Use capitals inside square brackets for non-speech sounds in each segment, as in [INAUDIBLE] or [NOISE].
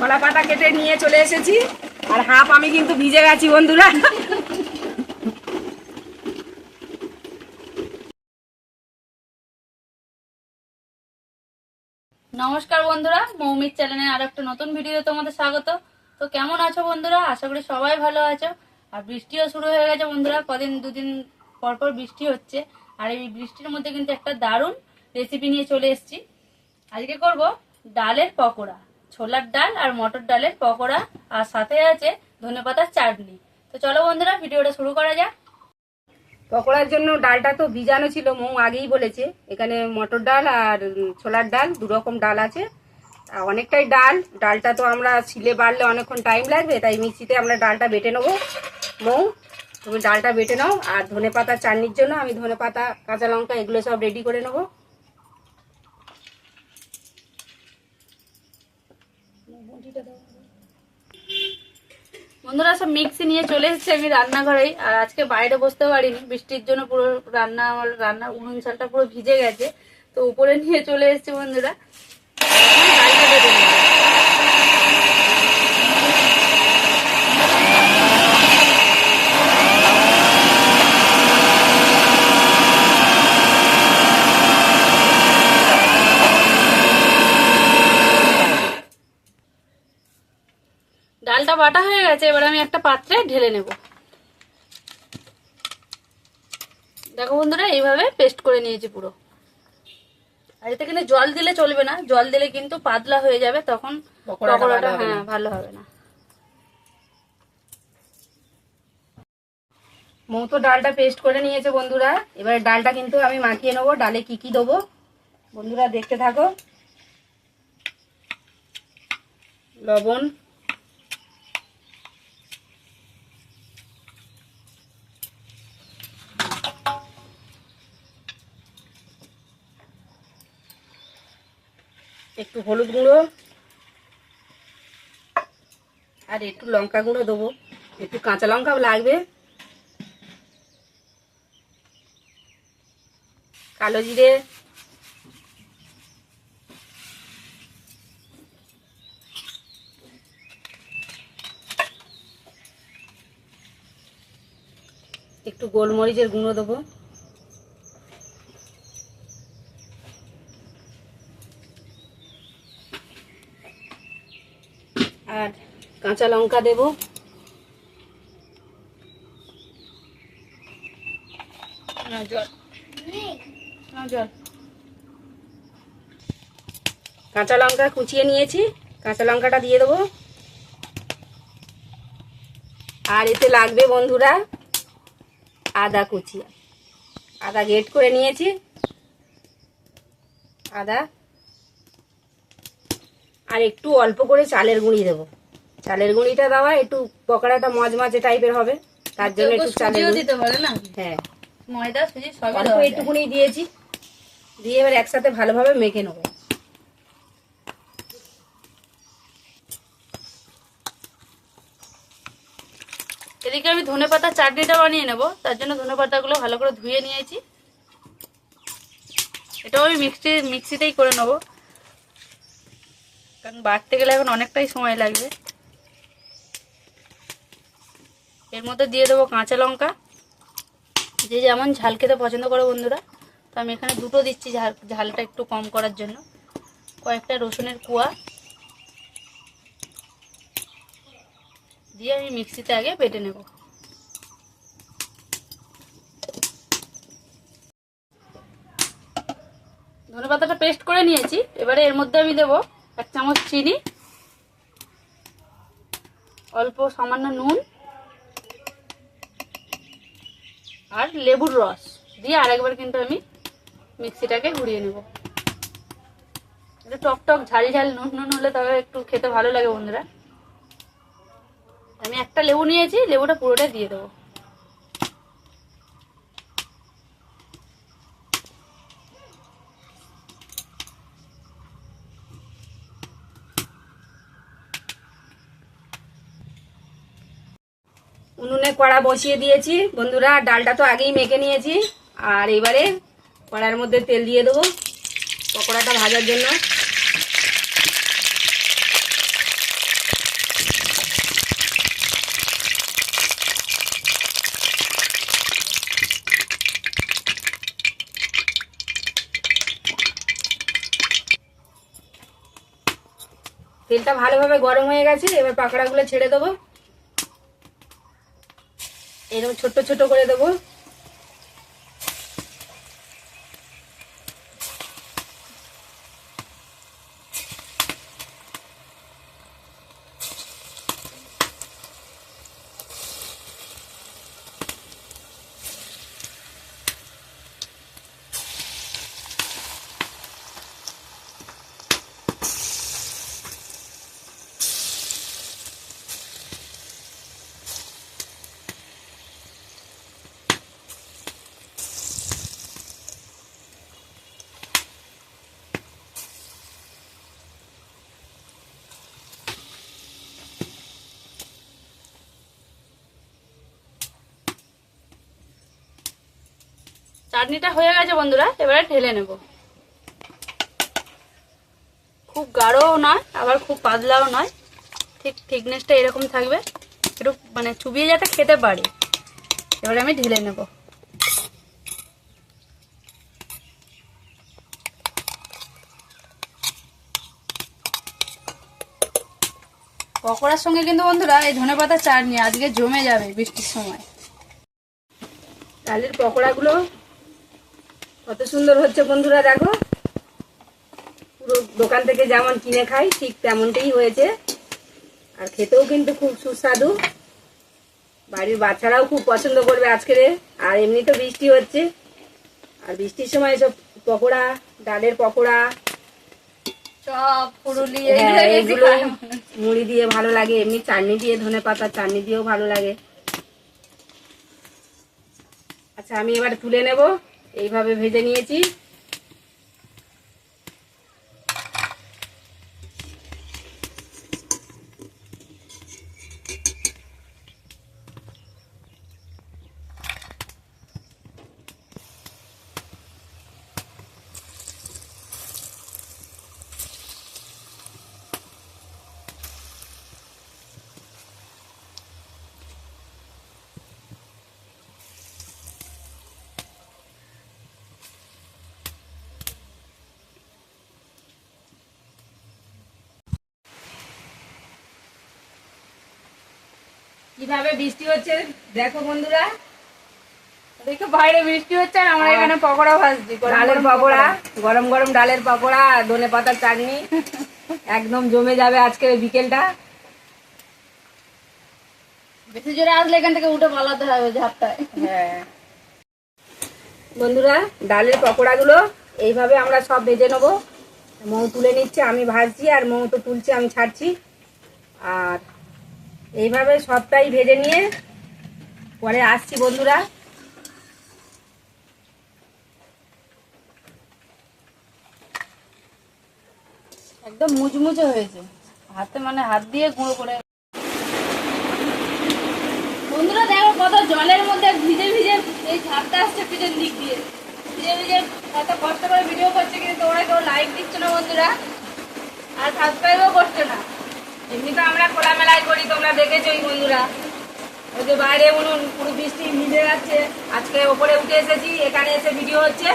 কলা পাতা কেটে নিয়ে চলে এসেছি। আর হাফ আমি কিন্তু ভিজে গেছি বন্ধুরা। নমস্কার বন্ধুরা মৌমির চ্যানেলে আর একটা নতুন ভিডিওতে তোমাদের স্বাগত। তো কেমন আছো বন্ধুরা? আশা করি সবাই ভালো আছো। আর বৃষ্টিও শুরু হয়ে গেছে বন্ধুরা, কদিন, দুদিন পর পর বৃষ্টি হচ্ছে। আর এই বৃষ্টির মধ্যে কিন্তু একটা দারুণ রেসিপি নিয়ে চলে এসেছি। আজকে করব ডালের পকোড়া। ছোলার ডাল আর মটর ডালের পকোড়া, আর সাথে আছে ধনেপাতার চাটনি। তো চলো বন্ধুরা, ভিডিওটা শুরু করা যাক। পকোড়ার জন্য ডালটা তো ভিজানো ছিল, মৌ আগেই বলেছে। এখানে মটর ডাল আর ছোলার ডাল, দু রকম ডাল আছে। অনেকটাই ডাল। ডালটা তো আমরা ছিলে বাড়লে অনেকক্ষণ টাইম লাগবে, তাই মিক্সিতে আমরা ডালটা বেটে নেব। মৌ, তুমি ডালটা বেটে নাও, আর ধনে পাতা চাটনির জন্য আমি ধনে পাতা, কাঁচা লঙ্কা, এগুলো সব রেডি করে নেব। বন্ধুরা সব মিক্সি নিয়ে চলে এসেছি আমি রান্নাঘরেই আর আজকে বাইরে বসতে পারিনি। বৃষ্টির জন্য পুরো রান্না আমার রান্না উনুন চালটা পুরো ভিজে গেছে। তো উপরে নিয়ে চলে এসেছি বন্ধুরা। ডালটা বেটে হয়ে গেছে এবার আমি একটা পাত্রে ঢেলে নেব। দেখো বন্ধুরা এইভাবে পেস্ট করে নিয়েছি পুরো। আর এতে কিন্তু জল দিলে চলবে না জল দিলে কিন্তু পাতলা হয়ে যাবে তখন পকোড়াটা হ্যাঁ ভালো হবে না। মৌ তো ডালটা পেস্ট করে নিয়েছে বন্ধুরা। এবার ডালটা কিন্তু আমি মাখিয়ে নেব। ডালে কি কি দেবো? বন্ধুরা দেখতে থাকো। লবণ একটু হলুদ গুঁড়ো আর একটু লঙ্কা গুঁড়ো দেবো। একটু কাঁচা লঙ্কাও লাগবে। কালো জিরে। একটু গোলমরিচের গুঁড়ো দেবো। আর কাঁচা লঙ্কা দেবো। কাঁচা লঙ্কা কুচিয়ে নিয়েছি। কাঁচা লঙ্কাটা দিয়ে দেবো। আর এতে লাগবে বন্ধুরা আদা কুচি। আদা গেট করে নিয়েছি। আদা আর একটু অল্প করে চালের গুঁড়ি দেবো। চালের গুঁড়িটা দেওয়া একটু পকোড়াটা মজমাজে টাইপের হবে তার জন্য একটু চালের দিতে পারে না? হ্যাঁ। ময়দা সুজি সবই অল্প। একটুকুনি দিয়েছি। দিয়ে এবার একসাথে ভালোভাবে মেখে নেব। এদিকে আমি ধনে পাতা চাটনিটা বানিয়ে নেব তার জন্য ধনে পাতাগুলো ভালো করে ধুয়ে নিয়েছি। এটাও আমি মিক্সি মিক্সিতেই করে নেব। কারণ বাড়তে গেলে এখন অনেকটাই সময় লাগবে। এর মধ্যে দিয়ে দেবো কাঁচা লঙ্কা। যে যেমন ঝাল খেতে পছন্দ করে বন্ধুরা, তো আমি এখানে দুটো দিচ্ছি ঝাল, ঝালটা একটু কম করার জন্য। কয়েকটা রসুনের কুয়া। দিয়ে আমি মিক্সিতে আগে বেটে নেব। ধনে পাতাটা পেস্ট করে নিয়েছি। এবারে এর মধ্যে আমি দেব এক চামচ চিনি, অল্প সামান্য নুন আর লেবুর রস দিয়ে আরেকবার কিন্তু আমি মিক্সিটাকে ঘুরিয়ে নেব। একটু টক টক, ঝাল ঝাল নুন নুন হলে তবে একটু খেতে ভালো লাগে বন্ধুরা। আমি একটা লেবু নিয়েছি, লেবুটা পুরোটা দিয়ে দেবো। উনুনে কড়া বসিয়ে দিয়েছি। বন্ধুরা, ডালটা তো আগেই মেখে নিয়েছি। আর এবারে কড়ার মধ্যে তেল দিয়ে দেবো পকোড়াটা ভাজার জন্য। তেলটা ভালোভাবে গরম হয়ে গেছে, এবার পাকোড়াগুলো ছেড়ে দেবো। এরকম ছোট্ট ছোট করে দেবো। চাটনিটা হয়ে গেছে বন্ধুরা, এবারে ঢেলে নেব। খুব গাঢ়ও নয়, আবার খুব পাতলাও নয়। ঠিক থিকনেসটা এরকম থাকবে, একটু মানে চুবিয়ে যাতে খেতে পারি। এবারে আমি ঢেলে নেব। পকোড়ার সঙ্গে কিন্তু বন্ধুরা, এই ধনে পাতা চাটনি আজকে জমে যাবে বৃষ্টির সময়। ডালের পকোড়াগুলো কত সুন্দর হচ্ছে বন্ধুরা দেখো। পুরো দোকান থেকে যেমন কিনে খাই ঠিক তেমনটাই হয়েছে। আর খেতেও কিন্তু খুব সুস্বাদু। বাড়ির বাচ্চারাও খুব পছন্দ করবে আজকের আর এমনি তো বৃষ্টি হচ্ছে। আর বৃষ্টির সময় এসব পকোড়া ডালের পকোড়া চপ হ্যাঁ, এগুলো। মুড়ি দিয়ে ভালো লাগে এমনি চাটনি দিয়ে ধনে পাতা চাটনি দিয়েও ভালো লাগে। আচ্ছা আমি এবার তুলে নেব। এইভাবে ভেজে নিয়েছি। কীভাবে বৃষ্টি হচ্ছে দেখো বন্ধুরা। দেখো বাইরে বৃষ্টি হচ্ছে আর আমরা এখানে পকোড়া ভাজছি ডালের পকোড়া। গরম গরম ডালের পকোড়া ধনে পাতার চাটনি। [LAUGHS] একদম জমে যাবে আজকে বিকেলটা। বেশি জোরে আসলে এখান থেকে উঠে পালাতে হবে ঝাপটায়। হ্যাঁ। বন্ধুরা ডালের পকোড়াগুলো এইভাবে আমরা সব ভেজে নেব। মৌ তুলে নিচ্ছে আমি ভাজছি আর মৌ তো তুলছে আমি ছাড়ছি। আর এইভাবে সবটাই ভেজে নিয়ে পরে আসছি বন্ধুরা। একদম মুচমুচে হয়েছে। হাতে মানে হাত দিয়ে গুঁড়ো করে। বন্ধুরা দেখো কত জলের মধ্যে ভিজে ভিজে এই ঝাপটা আসছে পিছন দিক দিয়ে। ভিজে ভিজে কত কষ্ট করে ভিডিও করছে, কিন্তু তোমরা কেউ লাইক দিচ্ছ না বন্ধুরা। আর সাবস্ক্রাইবও করছ না। এমনি তো আমরা খোলামেলায় করি, তোমরা দেখেছোই বন্ধুরা। ওই যে বাইরে উনুন পুরো বৃষ্টি ভিজে যাচ্ছে। আজকে ওপরে উঠে এসেছি, এখানে এসে ভিডিও হচ্ছে।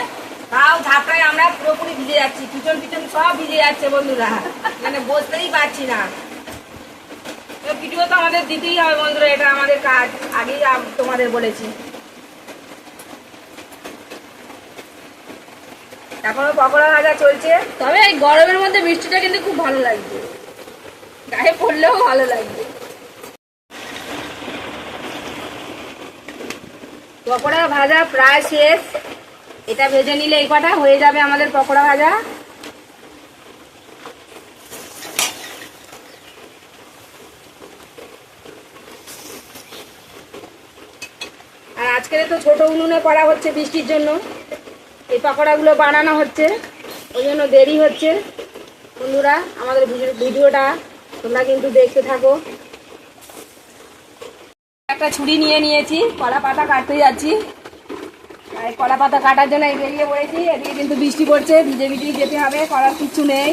তাও ঝাপটায় আমরা পুরোপুরি ভিজে যাচ্ছি, পিছন পিছন সব ভিজে যাচ্ছে বন্ধুরা। মানে বসতেই পারছি না। ভিডিও তো আমাদের দিতেই হবে বন্ধুরা, এটা আমাদের কাজ। আগেই তোমাদের বলেছি। এখনও পকোড়া ভাজা চলছে। তবে এই গরমের মধ্যে বৃষ্টিটা কিন্তু খুব ভালো লাগছে। গায়ে পড়লেও ভালো লাগবে। পকোড়া ভাজা প্রায় শেষ। এটা ভেজে নিলে এই কটা, হয়ে যাবে আমাদের পকোড়া ভাজা। আর আজকে তো ছোট উনুনে করা হচ্ছে বৃষ্টির জন্য। এই পকোড়াগুলো বানানো হচ্ছে। ওই জন্য দেরি হচ্ছে। বন্ধুরা, আমাদের ভিডিও- ভিডিওটা তোমরা কিন্তু দেখতে থাকো। একটা ছুরি নিয়ে নিয়েছি, কলা পাতা কাটতে যাচ্ছি। আর কলা পাতা কাটার জন্য বেরিয়ে পড়েছি এদিকে কিন্তু বৃষ্টি পড়ছে, ভিজে ভিজে যেতে হবে করার কিছু নেই।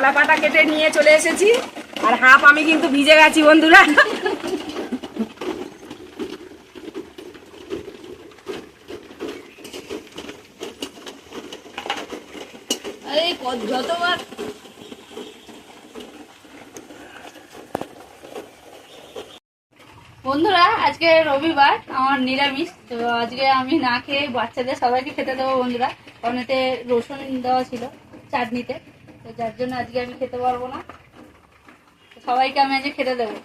কলা পাতা কেটে নিয়ে চলে এসেছি। আর হাফ আমি কিন্তু ভিজে গেছি বন্ধুরা। বন্ধুরা, আজকে রবিবার, আমার নিরামিষ। তো আজকে আমি না খেয়ে বাচ্চাদের সবাইকে খেতে দেবো বন্ধুরা। কারণ এতে রসুন দেওয়া ছিল, চাটনিতে। যার জন্য আজকে আমি খেতে পারব না। সবাইকে আমি আজকে খেতে দেবো।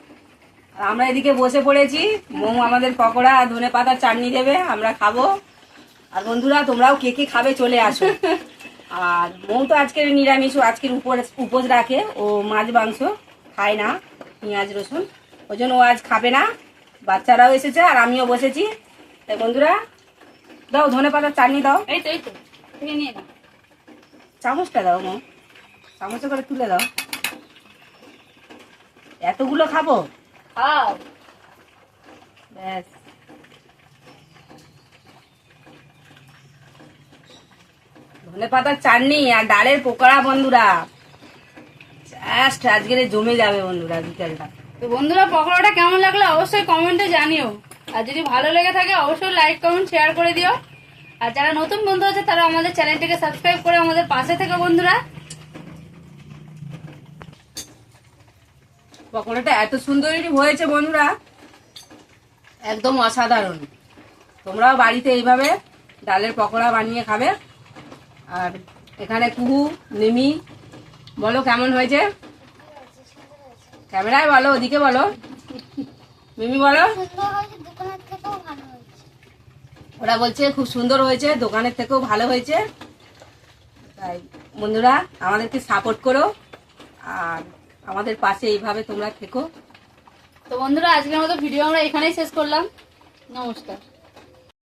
আর আমরা এদিকে বসে পড়েছি। মোমো আমাদের পকোড়া আর ধনে পাতার চাটনি দেবে। আমরা খাব। আর বন্ধুরা তোমরাও কে কে খাবে চলে আসো। আর মৌ তো আজকের নিরামিষ ও আজকের উপর উপোস রাখে। ও মাছ মাংস খায় না পেঁয়াজ রসুন। ওই জন্য ও আজ খাবে না। বাচ্চারাও এসেছে আর আমিও বসেছি। তাই বন্ধুরা দাও ধনে পাতার চাটনি দাও। এই তো এই তো নিয়ে না চামচটা দাও মৌ চামচে করে তুলে দাও। এতগুলো খাব? খাও। ব্যাস। ধনে পাতার চাটনি আর ডালের পকোড়া বন্ধুরা। জাস্ট আজকের জমে যাবে বন্ধুরা বিকেলটা। তো বন্ধুরা পকোড়াটা কেমন লাগল অবশ্যই কমেন্টে জানিও। আর যদি ভালো লেগে থাকে অবশ্যই লাইক কমেন্ট শেয়ার করে দিও। আর যারা নতুন বন্ধু আছে তারা আমাদের চ্যানেলটিকে সাবস্ক্রাইব করে আমাদের পাশে থেকে বন্ধুরা। পকোড়াটা এত সুন্দরই হয়েছে বন্ধুরা। একদম অসাধারণ। তোমরাও বাড়িতে এইভাবে ডালের পকোড়া বানিয়ে খাবে। আর এখানে কুহু, নিমি, বলো কেমন হয়েছে? ক্যামেরায় বলো, ওদিকে বলো। মিমি বলো। ওরা বলছে খুব সুন্দর হয়েছে, দোকানের থেকেও ভালো হয়েছে। তাই বন্ধুরা, আমাদেরকে সাপোর্ট করো। আর আমাদের পাশে এইভাবে তোমরা থেকো। তো বন্ধুরা, আজকের মতো ভিডিও আমরা এখানেই শেষ করলাম। নমস্কার।